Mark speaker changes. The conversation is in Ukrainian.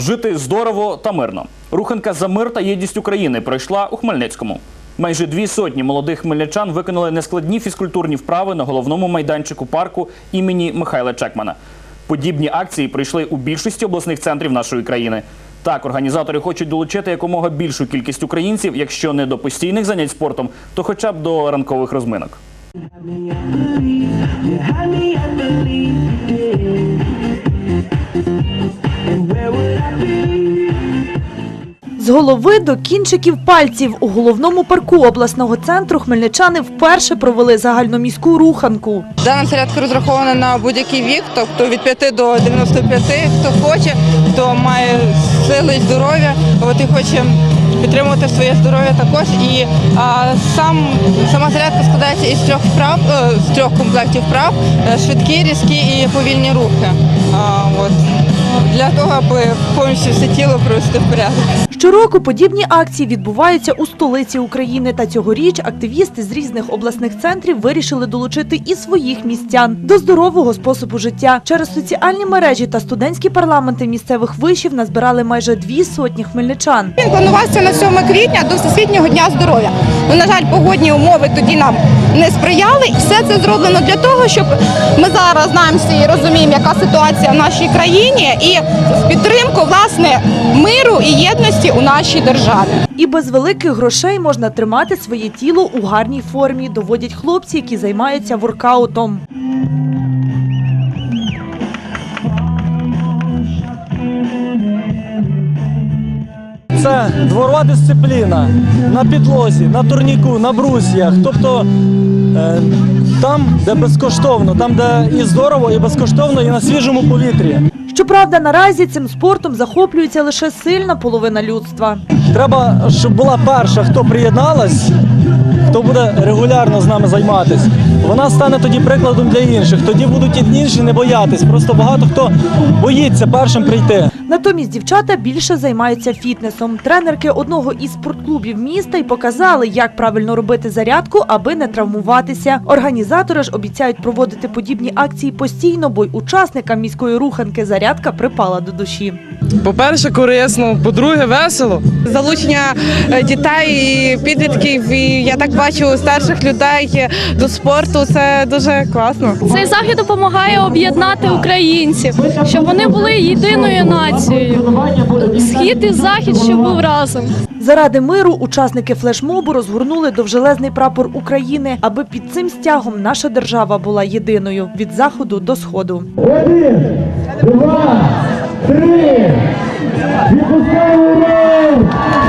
Speaker 1: Жити здорово та мирно. Руханка за мир та єдність України пройшла у Хмельницькому. Майже дві сотні молодих хмельничан виконали нескладні фізкультурні вправи на головному майданчику парку імені Михайла Чекмана. Подібні акції пройшли у більшості обласних центрів нашої країни. Так, організатори хочуть долучити якомога більшу кількість українців, якщо не до постійних занять спортом, то хоча б до ранкових розминок.
Speaker 2: З голови до кінчиків пальців у головному парку обласного центру хмельничани вперше провели загальноміську руханку.
Speaker 3: Дана зарядка розрахована на будь-який вік, тобто від 5 до 95, хто хоче, хто має сили і здоров'я, от і хоче підтримувати своє здоров'я також. І а, сам сама зарядка складається із трьох вправ, е, з трьох комплектів вправ, е, швидкі, різкі і повільні рухи. А, от. Для того, аби повністю все тіло привести в порядок.
Speaker 2: Щороку подібні акції відбуваються у столиці України. Та цьогоріч активісти з різних обласних центрів вирішили долучити і своїх містян до здорового способу життя. Через соціальні мережі та студентські парламенти місцевих вишів назбирали майже дві сотні хмельничан.
Speaker 4: Він планувався на 7 квітня до Всесвітнього дня здоров'я. Ну, на жаль, погодні умови тоді нам не сприяли. І все це зроблено для того, щоб ми зараз знаємо всі і розуміємо, яка ситуація в нашій країні, і підтримку власне миру і єдності у нашій державі.
Speaker 2: І без великих грошей можна тримати своє тіло у гарній формі, доводять хлопці, які займаються воркаутом.
Speaker 5: Це дворова дисципліна на підлозі, на турніку, на брусьях. Тобто е, там, де безкоштовно, там, де і здорово, і безкоштовно, і на свіжому повітрі.
Speaker 2: Щоправда, наразі цим спортом захоплюється лише сильна половина людства.
Speaker 5: Треба, щоб була перша, хто приєдналась, хто буде регулярно з нами займатися. Вона стане тоді прикладом для інших. Тоді будуть і інші не боятись. Просто багато хто боїться першим прийти.
Speaker 2: Натомість дівчата більше займаються фітнесом. Тренерки одного із спортклубів міста й показали, як правильно робити зарядку, аби не травмуватися. Організатори ж обіцяють проводити подібні акції постійно, бо й учасникам міської руханки зарядка припала до душі.
Speaker 6: По-перше, корисно, по-друге, весело.
Speaker 3: Залучення е, дітей і підлітків, і я так бачу старших людей до спорту. Це дуже класно.
Speaker 7: Цей захід допомагає об'єднати українців, щоб вони були єдиною нацією. Схід і захід, щоб був разом.
Speaker 2: Заради миру учасники флешмобу розгорнули довжелезний прапор України, аби під цим стягом наша держава була єдиною від заходу до сходу.
Speaker 8: Один, два, три. Відпускаємо рух!